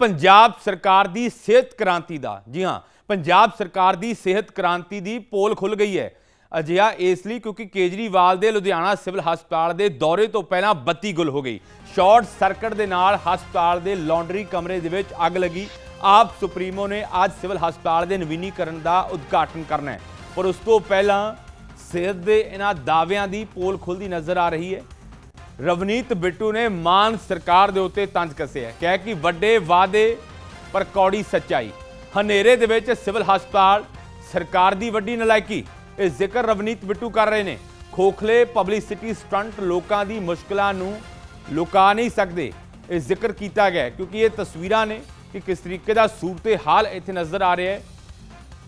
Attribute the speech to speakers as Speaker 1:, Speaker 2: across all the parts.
Speaker 1: ਪੰਜਾਬ ਸਰਕਾਰ ਦੀ ਸਿਹਤ ਕ੍ਰਾਂਤੀ ਦਾ, ਜੀ ਹਾਂ, ਪੰਜਾਬ ਸਰਕਾਰ ਦੀ ਸਿਹਤ ਕ੍ਰਾਂਤੀ ਦੀ ਪੋਲ ਖੁੱਲ ਗਈ ਹੈ। ਅਜਿਹਾ ਇਸ ਲਈ ਕਿਉਂਕਿ ਕੇਜਰੀਵਾਲ ਦੇ ਲੁਧਿਆਣਾ ਸਿਵਲ ਹਸਪਤਾਲ ਦੇ ਦੌਰੇ ਤੋਂ ਪਹਿਲਾਂ ਬੱਤੀ ਗੁੱਲ ਹੋ ਗਈ। ਸ਼ਾਰਟ ਸਰਕਟ ਦੇ ਨਾਲ ਹਸਪਤਾਲ ਦੇ ਲਾਂਡਰੀ ਕਮਰੇ ਦੇ ਵਿੱਚ ਅੱਗ ਲੱਗੀ। ਆਪ ਸੁਪਰੀਮੋ ਨੇ ਅੱਜ ਸਿਵਲ ਹਸਪਤਾਲ ਦੇ ਨਵੀਨੀਕਰਨ ਦਾ ਉਦਘਾਟਨ ਕਰਨਾ ਹੈ। ਪਰ ਉਸ ਤੋਂ ਪਹਿਲਾਂ ਸਿਹਤ ਦੇ ਇਹਨਾਂ ਦਾਅਵਿਆਂ ਦੀ ਪੋਲ ਖੁੱਲਦੀ ਨਜ਼ਰ ਆ ਰਹੀ ਹੈ। ਰਵਨੀਤ ਬਿੱਟੂ ਨੇ ਮਾਨ ਸਰਕਾਰ ਦੇ ਉੱਤੇ ਤੰਜ ਕੱਸਿਆ ਕਹਿ ਕਿ ਵੱਡੇ ਵਾਅਦੇ ਪਰ ਕੌੜੀ ਸੱਚਾਈ। ਹਨੇਰੇ ਦੇ ਵਿੱਚ ਸਿਵਲ ਹਸਪਤਾਲ ਸਰਕਾਰ ਦੀ ਵੱਡੀ ਨਲਾਇਕੀ। ਇਹ ਜ਼ਿਕਰ ਰਵਨੀਤ ਬਿੱਟੂ ਕਰ ਰਹੇ ਨੇ। ਖੋਖਲੇ ਪਬਲਿਸਿਟੀ ਸਟੰਟ ਲੋਕਾਂ ਦੀ ਮੁਸ਼ਕਲਾਂ ਨੂੰ ਲੁਕਾ ਨਹੀਂ ਸਕਦੇ। ਇਹ ਜ਼ਿਕਰ ਕੀਤਾ ਗਿਆ ਕਿਉਂਕਿ ਇਹ ਤਸਵੀਰਾਂ ਨੇ ਕਿ ਕਿਸ ਤਰੀਕੇ ਦਾ ਸੂਰਤੇ ਹਾਲ ਇੱਥੇ ਨਜ਼ਰ ਆ ਰਿਹਾ ਹੈ।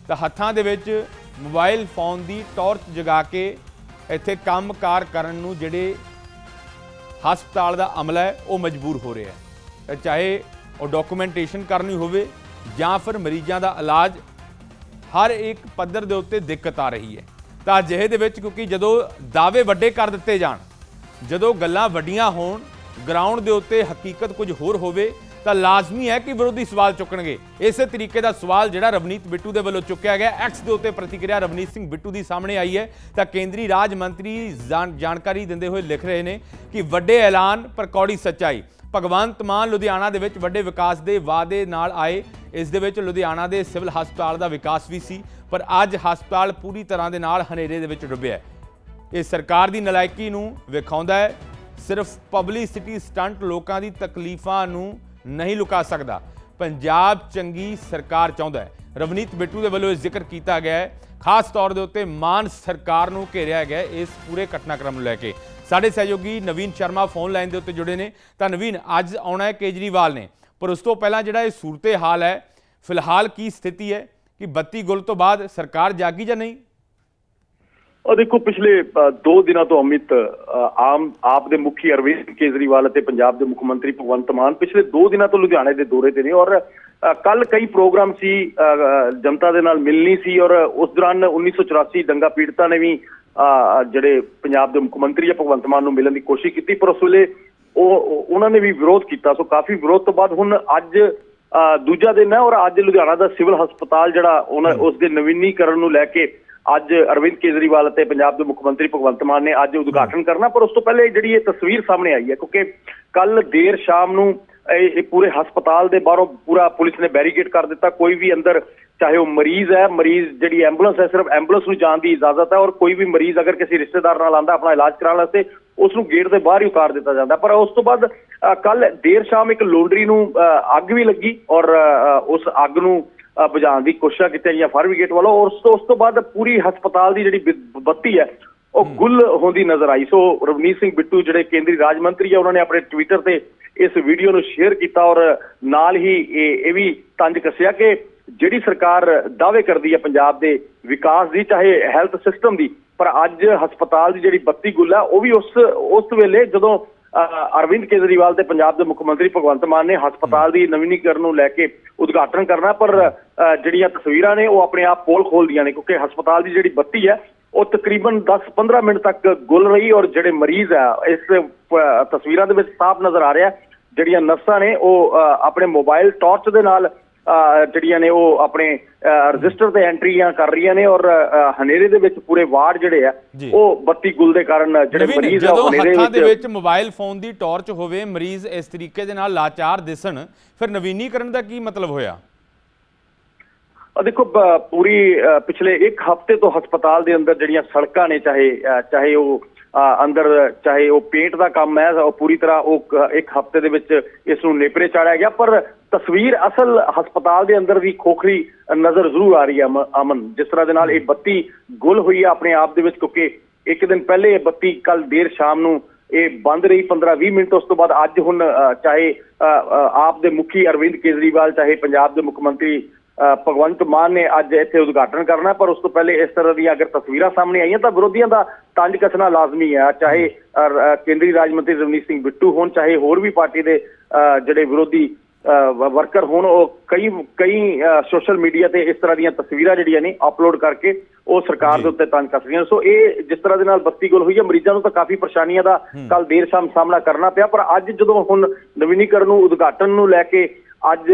Speaker 1: ਤਾਂ ਹੱਥਾਂ ਦੇ ਵਿੱਚ ਮੋਬਾਈਲ ਫੋਨ ਦੀ ਟਾਰਚ ਜਗਾ ਕੇ ਇੱਥੇ ਕੰਮਕਾਰ ਕਰਨ ਨੂੰ ਜਿਹੜੇ ਹਸਪਤਾਲ ਦਾ ਅਮਲਾ ਹੈ, ਉਹ ਮਜਬੂਰ ਹੋ ਰਿਹਾ ਹੈ। ਚਾਹੇ ਉਹ ਡਾਕੂਮੈਂਟੇਸ਼ਨ ਕਰਨੀ ਹੋਵੇ ਜਾਂ ਫਿਰ ਮਰੀਜ਼ਾਂ ਦਾ ਇਲਾਜ, ਹਰ ਇੱਕ ਪੱਧਰ ਦੇ ਉੱਤੇ ਦਿੱਕਤ ਆ ਰਹੀ ਹੈ। ਤਾਂ ਅਜਿਹੇ ਦੇ ਵਿੱਚ ਕਿਉਂਕਿ ਜਦੋਂ ਦਾਅਵੇ ਵੱਡੇ ਕਰ ਦਿੱਤੇ ਜਾਣ, ਜਦੋਂ ਗੱਲਾਂ ਵੱਡੀਆਂ ਹੋਣ ਗਰਾਊਂਡ ਦੇ ਉੱਤੇ ਹਕੀਕਤ ਕੁਝ ਹੋਰ ਹੋਵੇ ਤਾਂ ਲਾਜ਼ਮੀ ਹੈ ਕਿ ਵਿਰੋਧੀ ਸਵਾਲ ਚੁੱਕਣਗੇ। ਇਸੇ ਤਰੀਕੇ ਦਾ ਸਵਾਲ ਜਿਹੜਾ ਰਵਨੀਤ ਬਿੱਟੂ ਦੇ ਵੱਲੋਂ ਚੁੱਕਿਆ ਗਿਆ ਐਕਸ ਦੇ ਉੱਤੇ ਪ੍ਰਤੀਕਿਰਿਆ ਰਵਨੀਤ ਸਿੰਘ ਬਿੱਟੂ ਦੀ ਸਾਹਮਣੇ ਆਈ ਹੈ। ਤਾਂ ਕੇਂਦਰੀ ਰਾਜ ਮੰਤਰੀ ਜਾਣ- ਜਾਣਕਾਰੀ ਦਿੰਦੇ ਹੋਏ ਲਿਖ ਰਹੇ ਨੇ ਕਿ ਵੱਡੇ ਐਲਾਨ ਪਰ ਕੌੜੀ ਸੱਚਾਈ। ਭਗਵੰਤ ਮਾਨ ਲੁਧਿਆਣਾ ਦੇ ਵਿੱਚ ਵੱਡੇ ਵਿਕਾਸ ਦੇ ਵਾਅਦੇ ਨਾਲ ਆਏ। ਇਸ ਦੇ ਵਿੱਚ ਲੁਧਿਆਣਾ ਦੇ ਸਿਵਲ ਹਸਪਤਾਲ ਦਾ ਵਿਕਾਸ ਵੀ ਸੀ, ਪਰ ਅੱਜ ਹਸਪਤਾਲ ਪੂਰੀ ਤਰ੍ਹਾਂ ਦੇ ਨਾਲ ਹਨੇਰੇ ਦੇ ਵਿੱਚ ਡੁੱਬਿਆ ਹੈ। ਇਹ ਸਰਕਾਰ ਦੀ ਨਲਾਇਕੀ ਨੂੰ ਵਿਖਾਉਂਦਾ ਹੈ। ਸਿਰਫ ਪਬਲਿਸਿਟੀ ਸਟੰਟ ਲੋਕਾਂ ਦੀ ਤਕਲੀਫਾਂ ਨੂੰ ਨਹੀਂ ਲੁਕਾ ਸਕਦਾ। ਪੰਜਾਬ ਚੰਗੀ ਸਰਕਾਰ ਚਾਹੁੰਦਾ ਹੈ। ਰਵਨੀਤ ਬਿੱਟੂ ਦੇ ਵੱਲੋਂ ਇਹ ਜ਼ਿਕਰ ਕੀਤਾ ਗਿਆ ਹੈ। ਖਾਸ ਤੌਰ ਦੇ ਉੱਤੇ ਮਾਨ ਸਰਕਾਰ ਨੂੰ ਘੇਰਿਆ ਗਿਆ ਇਸ ਪੂਰੇ ਘਟਨਾਕ੍ਰਮ ਨੂੰ ਲੈ ਕੇ। ਸਾਡੇ ਸਹਿਯੋਗੀ ਨਵੀਨ ਸ਼ਰਮਾ ਫੋਨ ਲਾਈਨ ਦੇ ਉੱਤੇ ਜੁੜੇ ਨੇ। ਤਾਂ ਨਵੀਨ, ਅੱਜ ਆਉਣਾ ਹੈ ਕੇਜਰੀਵਾਲ ਨੇ। ਪਰ ਉਸ ਤੋਂ ਪਹਿਲਾਂ ਜਿਹੜਾ ਇਹ ਸੂਰਤੇ ਹਾਲ ਹੈ, ਫਿਲਹਾਲ ਕੀ ਸਥਿਤੀ ਹੈ ਕਿ ਬੱਤੀ ਗੁੱਲ ਤੋਂ ਬਾਅਦ ਸਰਕਾਰ ਜਾਗੀ ਜਾਂ ਨਹੀਂ?
Speaker 2: ਉਹ ਦੇਖੋ ਪਿਛਲੇ ਦੋ ਦਿਨਾਂ ਤੋਂ ਅਮਿਤ ਆਮ ਆਪ ਦੇ ਮੁਖੀ ਅਰਵਿੰਦ ਕੇਜਰੀਵਾਲ ਅਤੇ ਪੰਜਾਬ ਦੇ ਮੁੱਖ ਮੰਤਰੀ ਭਗਵੰਤ ਮਾਨ ਪਿਛਲੇ ਦੋ ਦਿਨਾਂ ਤੋਂ ਲੁਧਿਆਣੇ ਦੇ ਦੌਰੇ ਤੇ ਨੇ ਔਰ ਕੱਲ ਕਈ ਪ੍ਰੋਗਰਾਮ ਸੀ ਜਨਤਾ ਦੇ ਨਾਲ ਮਿਲਣੀ ਸੀ ਔਰ ਉਸ ਦੌਰਾਨ 1984 ਦੰਗਾ ਪੀੜਤਾਂ ਨੇ ਵੀ ਜਿਹੜੇ ਪੰਜਾਬ ਦੇ ਮੁੱਖ ਮੰਤਰੀ ਆ ਭਗਵੰਤ ਮਾਨ ਨੂੰ ਮਿਲਣ ਦੀ ਕੋਸ਼ਿਸ਼ ਕੀਤੀ ਪਰ ਉਸ ਵੇਲੇ ਉਹ ਉਹ- ਉਹਨਾਂ ਨੇ ਵੀ ਵਿਰੋਧ ਕੀਤਾ। ਸੋ ਕਾਫੀ ਵਿਰੋਧ ਤੋਂ ਬਾਅਦ ਹੁਣ ਅੱਜ ਦੂਜਾ ਦਿਨ ਹੈ ਔਰ ਅੱਜ ਲੁਧਿਆਣਾ ਦਾ ਸਿਵਲ ਹਸਪਤਾਲ ਜਿਹੜਾ ਉਹਨਾਂ ਉਸ ਦੇ ਨਵੀਨੀਕਰਨ ਨੂੰ ਲੈ ਕੇ ਅੱਜ ਅਰਵਿੰਦ ਕੇਜਰੀਵਾਲ ਅਤੇ ਪੰਜਾਬ ਦੇ ਮੁੱਖ ਮੰਤਰੀ ਭਗਵੰਤ ਮਾਨ ਨੇ ਅੱਜ ਉਦਘਾਟਨ ਕਰਨਾ, ਪਰ ਉਸ ਤੋਂ ਪਹਿਲੇ ਜਿਹੜੀ ਇਹ ਤਸਵੀਰ ਸਾਹਮਣੇ ਆਈ ਹੈ, ਕਿਉਂਕਿ ਕੱਲ ਦੇਰ ਸ਼ਾਮ ਨੂੰ ਇਹ ਪੂਰੇ ਹਸਪਤਾਲ ਦੇ ਬਾਹਰੋਂ ਪੂਰਾ ਪੁਲਿਸ ਨੇ ਬੈਰੀਕੇਡ ਕਰ ਦਿੱਤਾ, ਕੋਈ ਵੀ ਅੰਦਰ ਚਾਹੇ ਉਹ ਮਰੀਜ਼ ਹੈ, ਮਰੀਜ਼ ਜਿਹੜੀ ਐਂਬੂਲੈਂਸ ਹੈ, ਸਿਰਫ ਐਂਬੂਲੈਂਸ ਨੂੰ ਜਾਣ ਦੀ ਇਜਾਜ਼ਤ ਹੈ ਔਰ ਕੋਈ ਵੀ ਮਰੀਜ਼ ਅਗਰ ਕਿਸੇ ਰਿਸ਼ਤੇਦਾਰ ਨਾਲ ਆਂਦਾ ਆਪਣਾ ਇਲਾਜ ਕਰਾਉਣ ਵਾਸਤੇ, ਉਸ ਨੂੰ ਗੇਟ ਦੇ ਬਾਹਰ ਹੀ ਉਤਾਰ ਦਿੱਤਾ ਜਾਂਦਾ। ਪਰ ਉਸ ਤੋਂ ਬਾਅਦ ਕੱਲ ਦੇਰ ਸ਼ਾਮ ਇੱਕ ਲੋਂਡਰੀ ਨੂੰ ਅੱਗ ਵੀ ਲੱਗੀ ਔਰ ਉਸ ਅੱਗ ਨੂੰ ਬੁਝਾਉਣ ਦੀ ਕੋਸ਼ਿਸ਼ਾਂ ਕੀਤੀਆਂ ਗਈਆਂ ਫਾਇਰ ਬ੍ਰਿਗੇਡ ਵੱਲੋਂ ਔਰ ਉਸ ਤੋਂ ਉਸ ਤੋਂ ਬਾਅਦ ਪੂਰੀ ਹਸਪਤਾਲ ਦੀ ਜਿਹੜੀ ਬੱਤੀ ਹੈ ਉਹ ਗੁੱਲ ਹੁੰਦੀ ਨਜ਼ਰ ਆਈ। ਸੋ ਰਵਨੀਤ ਸਿੰਘ ਬਿੱਟੂ ਜਿਹੜੇ ਕੇਂਦਰੀ ਰਾਜ ਮੰਤਰੀ ਆ ਉਹਨਾਂ ਨੇ ਆਪਣੇ ਟਵਿੱਟਰ ਤੇ ਇਸ ਵੀਡੀਓ ਨੂੰ ਸ਼ੇਅਰ ਕੀਤਾ ਔਰ ਨਾਲ ਹੀ ਇਹ ਇਹ ਵੀ ਤੰਜ ਕੱਸਿਆ ਕਿ ਜਿਹੜੀ ਸਰਕਾਰ ਦਾਅਵੇ ਕਰਦੀ ਹੈ ਪੰਜਾਬ ਦੇ ਵਿਕਾਸ ਦੀ ਚਾਹੇ ਹੈਲਥ ਸਿਸਟਮ ਦੀ ਪਰ ਅੱਜ ਹਸਪਤਾਲ ਦੀ ਜਿਹੜੀ ਬੱਤੀ ਗੁੱਲ ਹੈ ਉਹ ਵੀ ਉਸ ਉਸ ਵੇਲੇ ਜਦੋਂ ਅਰਵਿੰਦ ਕੇਜਰੀਵਾਲ ਤੇ ਪੰਜਾਬ ਦੇ ਮੁੱਖ ਮੰਤਰੀ ਭਗਵੰਤ ਮਾਨ ਨੇ ਹਸਪਤਾਲ ਦੀ ਨਵੀਨੀਕਰਨ ਨੂੰ ਲੈ ਕੇ ਉਦਘਾਟਨ ਕਰਨਾ ਪਰ ਅ, ਜਿਹੜੀਆਂ ਤਸਵੀਰਾਂ ਨੇ ਉਹ ਆਪਣੇ ਆਪ ਪੋਲ ਖੋਲਦੀਆਂ ਨੇ ਕਿਉਂਕਿ ਹਸਪਤਾਲ ਦੀ ਜਿਹੜੀ ਬੱਤੀ ਹੈ ਉਹ ਤਕਰੀਬਨ 10-15 ਮਿੰਟ ਤੱਕ ਗੁੱਲ ਰਹੀ ਔਰ ਜਿਹੜੇ ਮਰੀਜ਼ ਆ ਇਸ ਤਸਵੀਰਾਂ ਦੇ ਵਿੱਚ ਸਾਫ਼ ਨਜ਼ਰ ਆ ਰਿਹਾ ਜਿਹੜੀਆਂ ਨਰਸਾਂ ਨੇ ਉਹ ਅ, ਆਪਣੇ ਮੋਬਾਈਲ ਟਾਰਚ ਦੇ ਨਾਲ ਜਿਹੜੀਆਂ ਨੇ ਉਹ ਆਪਣੇ ਰਜਿਸਟਰ ਤੇ ਐਂਟਰੀਆਂ ਕਰ ਰਹੀਆਂ ਨੇ ਔਰ ਹਨੇਰੇ ਦੇ ਵਿੱਚ ਪੂਰੇ ਵਾਰਡ ਜਿਹੜੇ ਆ। ਉਹ ਬੱਤੀ ਗੁੱਲ ਦੇ ਕਾਰਨ ਜਿਹੜੇ ਮਰੀਜ਼ ਆ ਹਨੇਰੇ
Speaker 1: ਹੱਥਾਂ ਦੇ
Speaker 2: ਵਿੱਚ
Speaker 1: ਮੋਬਾਈਲ ਫੋਨ ਦੀ ਟਾਰਚ ਹੋਵੇ ਮਰੀਜ਼ ਇਸ ਤਰੀਕੇ ਦੇ ਨਾਲ ਲਾਚਾਰ ਦਿਸਣ ਫਿਰ ਨਵੀਨੀਕਰਨ ਦਾ ਕੀ ਮਤਲਬ ਹੋਇਆ
Speaker 2: ਦੇਖੋ ਪੂਰੀ ਪਿਛਲੇ ਇੱਕ ਹਫ਼ਤੇ ਤੋਂ ਹਸਪਤਾਲ ਦੇ ਅੰਦਰ ਜਿਹੜੀਆਂ ਸੜਕਾਂ ਨੇ ਚਾਹੇ ਚਾਹੇ ਉਹ ਅੰਦਰ ਚਾਹੇ ਉਹ ਪੇਂਟ ਦਾ ਕੰਮ ਹੈ ਉਹ ਪੂਰੀ ਤਰ੍ਹਾਂ ਉਹ ਇੱਕ ਹਫ਼ਤੇ ਦੇ ਵਿੱਚ ਇਸ ਨੂੰ ਨੇਪਰੇ ਚਾੜਿਆ ਗਿਆ ਪਰ ਤਸਵੀਰ ਅਸਲ ਹਸਪਤਾਲ ਦੇ ਅੰਦਰ ਵੀ ਖੋਖਰੀ ਨਜ਼ਰ ਜ਼ਰੂਰ ਆ ਰਹੀ ਹੈ ਅਮਨ। ਜਿਸ ਤਰ੍ਹਾਂ ਦੇ ਨਾਲ ਇਹ ਬੱਤੀ ਗੁੱਲ ਹੋਈ ਹੈ ਆਪਣੇ ਆਪ ਦੇ ਵਿੱਚ ਕਿਉਂਕਿ ਇੱਕ ਦਿਨ ਪਹਿਲੇ ਇਹ ਬੱਤੀ ਕੱਲ ਦੇਰ ਸ਼ਾਮ ਨੂੰ ਇਹ ਬੰਦ ਰਹੀ। 15-20 ਮਿੰਟ ਉਸ ਤੋਂ ਬਾਅਦ ਅੱਜ ਹੁਣ ਅ, ਚਾਹੇ ਅ, ਆਪ ਦੇ ਮੁਖੀ ਅਰਵਿੰਦ ਕੇਜਰੀਵਾਲ ਚਾਹੇ ਪੰਜਾਬ ਦੇ ਮੁੱਖ ਮੰਤਰੀ ਅ, ਭਗਵੰਤ ਮਾਨ ਨੇ ਅੱਜ ਇੱਥੇ ਉਦਘਾਟਨ ਕਰਨਾ। ਪਰ ਉਸ ਤੋਂ ਪਹਿਲੇ ਇਸ ਤਰ੍ਹਾਂ ਦੀਆਂ ਅਗਰ ਤਸਵੀਰਾਂ ਸਾਹਮਣੇ ਆਈਆਂ ਤਾਂ ਵਿਰੋਧੀਆਂ ਦਾ ਤੰਜ ਕੱਸਣਾ ਲਾਜ਼ਮੀ ਹੈ। ਚਾਹੇ ਕੇਂਦਰੀ ਰਾਜ ਮੰਤਰੀ ਰਵਨੀਤ ਸਿੰਘ ਬਿੱਟੂ ਹੋਣ ਚਾਹੇ ਹੋਰ ਵੀ ਪਾਰਟੀ ਦੇ ਅ, ਜਿਹੜੇ ਵਿਰੋਧੀ ਵਰਕਰ ਹੋਣ ਉਹ ਕਈ ਕਈ ਸੋਸ਼ਲ ਮੀਡੀਆ ਤੇ ਇਸ ਤਰ੍ਹਾਂ ਦੀਆਂ ਤਸਵੀਰਾਂ ਜਿਹੜੀਆਂ ਨੇ ਅਪਲੋਡ ਕਰਕੇ ਉਹ ਸਰਕਾਰ ਦੇ ਉੱਤੇ ਤੰਜ ਕੱਸ ਰਹੀਆਂ ਸੋ ਇਹ ਜਿਸ ਤਰ੍ਹਾਂ ਦੇ ਨਾਲ ਬੱਤੀ ਗੁੱਲ ਹੋਈ ਹੈ ਮਰੀਜ਼ਾਂ ਨੂੰ ਤਾਂ ਕਾਫੀ ਪਰੇਸ਼ਾਨੀਆਂ ਦਾ ਕੱਲ ਦੇਰ ਸ਼ਾਮ ਸਾਹਮਣਾ ਕਰਨਾ ਪਿਆ ਪਰ ਅੱਜ ਜਦੋਂ ਹੁਣ ਨਵੀਨੀਕਰਨ ਨੂੰ ਉਦਘਾਟਨ ਨੂੰ ਲੈ ਕੇ ਅੱਜ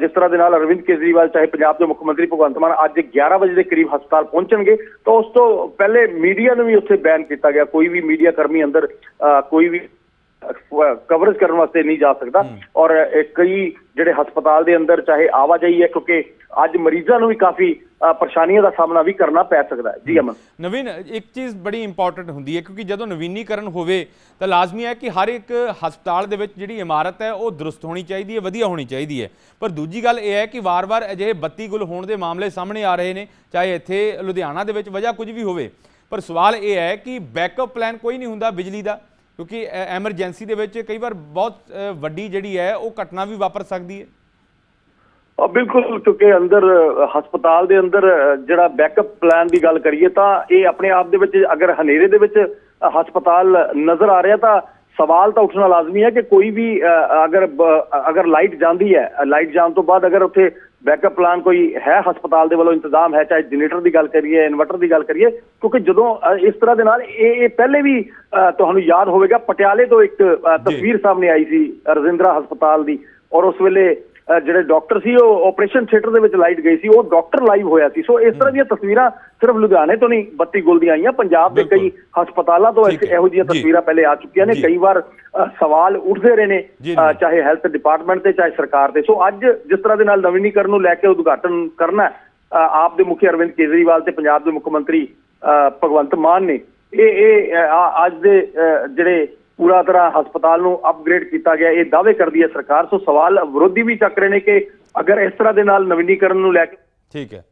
Speaker 2: ਜਿਸ ਤਰ੍ਹਾਂ ਦੇ ਨਾਲ ਅਰਵਿੰਦ ਕੇਜਰੀਵਾਲ ਚਾਹੇ ਪੰਜਾਬ ਦੇ ਮੁੱਖ ਮੰਤਰੀ ਭਗਵੰਤ ਮਾਨ ਅੱਜ 11 ਵਜੇ ਦੇ ਕਰੀਬ ਹਸਪਤਾਲ ਪਹੁੰਚਣਗੇ ਤਾਂ ਉਸ ਤੋਂ ਪਹਿਲੇ ਮੀਡੀਆ ਨੂੰ ਵੀ ਉੱਥੇ ਬੈਨ ਕੀਤਾ ਗਿਆ। ਕੋਈ ਵੀ ਮੀਡੀਆ ਕਰਮੀ ਅੰਦਰ ਕੋਈ ਵੀ ਕਵਰੇਜ ਕਰਨ ਵਾਸਤੇ ਨਹੀਂ ਜਾ ਸਕਦਾ। ਔਰ ਕਈ ਜਿਹੜੇ ਹਸਪਤਾਲ ਦੇ ਅੰਦਰ ਚਾਹੇ ਆਵਾਜਾਈ ਹੈ ਕਿਉਂਕਿ ਅੱਜ ਮਰੀਜ਼ਾਂ ਨੂੰ ਵੀ ਕਾਫੀ ਪਰੇਸ਼ਾਨੀਆਂ ਦਾ ਸਾਹਮਣਾ ਵੀ ਕਰਨਾ ਪੈ ਸਕਦਾ ਜੀ ਅਮਨ।
Speaker 1: ਨਵੀਨ ਇੱਕ ਚੀਜ਼ ਬੜੀ ਇੰਪੋਰਟੈਂਟ ਹੁੰਦੀ ਹੈ ਕਿਉਂਕਿ ਜਦੋਂ ਨਵੀਨੀਕਰਨ ਹੋਵੇ ਤਾਂ ਲਾਜ਼ਮੀ ਹੈ ਕਿ ਹਰ ਇੱਕ ਹਸਪਤਾਲ ਦੇ ਵਿੱਚ ਜਿਹੜੀ ਇਮਾਰਤ ਹੈ ਉਹ ਦਰੁਸਤ ਹੋਣੀ ਚਾਹੀਦੀ ਹੈ ਵਧੀਆ ਹੋਣੀ ਚਾਹੀਦੀ ਹੈ। ਪਰ ਦੂਜੀ ਗੱਲ ਇਹ ਹੈ ਕਿ ਵਾਰ-ਵਾਰ ਅਜਿਹੇ ਬੱਤੀ ਗੁਲ ਹੋਣ ਦੇ ਮਾਮਲੇ ਸਾਹਮਣੇ ਆ ਰਹੇ ਨੇ ਚਾਹੇ ਇੱਥੇ ਲੁਧਿਆਣਾ ਦੇ ਵਿੱਚ ਵਜ੍ਹਾ ਕੁਝ ਵੀ ਹੋਵੇ। ਪਰ ਸਵਾਲ ਇਹ ਹੈ ਕਿ ਬੈਕਅਪ ਪਲਾਨ ਕੋਈ ਨਹੀਂ ਹੁੰਦਾ ਬਿਜਲੀ ਦਾ। ਕਿਉਂਕਿ ਐਮਰਜੈਂਸੀ ਦੇ ਵਿੱਚ ਕਈ ਵਾਰ ਬਹੁਤ ਵੱਡੀ ਜਿਹੜੀ ਹੈ ਉਹ ਘਟਨਾ ਵੀ ਵਾਪਰ ਸਕਦੀ ਹੈ।
Speaker 2: ਅ, ਬਿਲਕੁਲ ਕਿਉਂਕਿ ਅੰਦਰ ਹਸਪਤਾਲ ਦੇ ਅੰਦਰ ਜਿਹੜਾ ਬੈਕਅਪ ਪਲਾਨ ਦੀ ਗੱਲ ਕਰੀਏ ਤਾਂ ਇਹ ਆਪਣੇ ਆਪ ਦੇ ਵਿੱਚ ਅਗਰ ਹਨੇਰੇ ਦੇ ਵਿੱਚ ਹਸਪਤਾਲ ਨਜ਼ਰ ਆ ਰਿਹਾ ਤਾਂ ਸਵਾਲ ਤਾਂ ਉੱਠਣਾ ਲਾਜ਼ਮੀ ਹੈ ਕਿ ਕੋਈ ਵੀ ਅ, ਅਗਰ ਅਗਰ ਲਾਈਟ ਜਾਂਦੀ ਹੈ ਲਾਈਟ ਜਾਣ ਤੋਂ ਬਾਅਦ ਅਗਰ ਉੱਥੇ ਬੈਕਅਪ ਪਲਾਨ ਕੋਈ ਹੈ ਹਸਪਤਾਲ ਦੇ ਵੱਲੋਂ ਇੰਤਜ਼ਾਮ ਹੈ ਚਾਹੇ ਜਨਰੇਟਰ ਦੀ ਗੱਲ ਕਰੀਏ ਇਨਵਰਟਰ ਦੀ ਗੱਲ ਕਰੀਏ ਕਿਉਂਕਿ ਜਦੋਂ ਇਸ ਤਰ੍ਹਾਂ ਦੇ ਨਾਲ ਇਹ ਇਹ ਪਹਿਲੇ ਵੀ ਤੁਹਾਨੂੰ ਯਾਦ ਹੋਵੇਗਾ ਪਟਿਆਲੇ ਤੋਂ ਇੱਕ ਤਸਵੀਰ ਸਾਹਮਣੇ ਆਈ ਸੀ ਰਜਿੰਦਰਾ ਹਸਪਤਾਲ ਦੀ। ਔਰ ਉਸ ਵੇਲੇ ਜਿਹੜੇ ਡਾਕਟਰ ਸੀ ਉਹ ਆਪਰੇਸ਼ਨ ਥੀਏਟਰ ਦੇ ਵਿੱਚ ਲਾਈਟ ਗਈ ਸੀ। ਉਹ ਡਾਕਟਰ ਲਾਈਵ ਹੋਇਆ ਸੀ। ਸੋ ਇਸ ਤਰ੍ਹਾਂ ਦੀਆਂ ਤਸਵੀਰਾਂ ਸਿਰਫ ਲੁਧਿਆਣੇ ਤੋਂ ਨਹੀਂ ਬੱਤੀ ਗੁਲ ਦੀਆਂ ਆਈਆਂ। ਪੰਜਾਬ ਦੇ ਕਈ ਹਸਪਤਾਲਾਂ ਤੋਂ। ਇਹੋ ਜਿਹੀਆਂ। ਤਸਵੀਰਾਂ ਪਹਿਲੇ ਆ ਚੁੱਕੀਆਂ ਨੇ। ਕਈ ਵਾਰ ਸਵਾਲ ਉੱਠਦੇ ਰਹੇ ਨੇ। ਚਾਹੇ ਹੈਲਥ ਡਿਪਾਰਟਮੈਂਟ ਤੇ ਚਾਹੇ ਸਰਕਾਰ ਤੇ। ਸੋ ਅੱਜ ਜਿਸ ਤਰ੍ਹਾਂ ਦੇ ਨਾਲ ਨਵੀਨੀਕਰਨ ਨੂੰ ਲੈ ਕੇ ਉਦਘਾਟਨ ਕਰਨਾ ਆਪ ਦੇ ਮੁਖੀ ਅਰਵਿੰਦ ਕੇਜਰੀਵਾਲ ਤੇ ਪੰਜਾਬ ਦੇ ਮੁੱਖ ਮੰਤਰੀ ਭਗਵੰਤ ਮਾਨ ਨੇ। ਇਹ ਇਹ ਅ, ਆ- ਅੱਜ ਦੇ ਅ, ਜਿਹੜੇ ਪੂਰਾ ਤਰ੍ਹਾਂ ਹਸਪਤਾਲ ਨੂੰ ਅਪਗ੍ਰੇਡ ਕੀਤਾ ਗਿਆ ਇਹ ਦਾਅਵੇ ਕਰਦੀ ਹੈ ਸਰਕਾਰ ਸੋ ਸਵਾਲ ਵਿਰੋਧੀ ਵੀ ਚੱਕ ਰਹੇ ਨੇ ਕਿ ਅਗਰ ਇਸ ਤਰ੍ਹਾਂ ਦੇ ਨਾਲ ਨਵੀਨੀਕਰਨ ਨੂੰ ਲੈ ਕੇ
Speaker 1: ਠੀਕ ਹੈ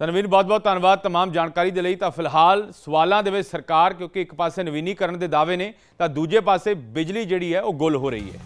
Speaker 1: ਤਾਂ ਨਵੀਨ ਬਹੁਤ ਬਹੁਤ ਧੰਨਵਾਦ तमाम ਜਾਣਕਾਰੀ ਦੇ ਲਈ ਤਾਂ ਫਿਲਹਾਲ ਸਵਾਲਾਂ ਦੇ ਵਿੱਚ ਸਰਕਾਰ ਕਿਉਂਕਿ ਇੱਕ ਪਾਸੇ ਨਵੀਨੀਕਰਨ ਦੇ ਦਾਅਵੇ ਨੇ ਤਾਂ ਦੂਜੇ ਪਾਸੇ ਬਿਜਲੀ ਜਿਹੜੀ ਹੈ ਉਹ ਗੁੱਲ ਹੋ ਰਹੀ ਹੈ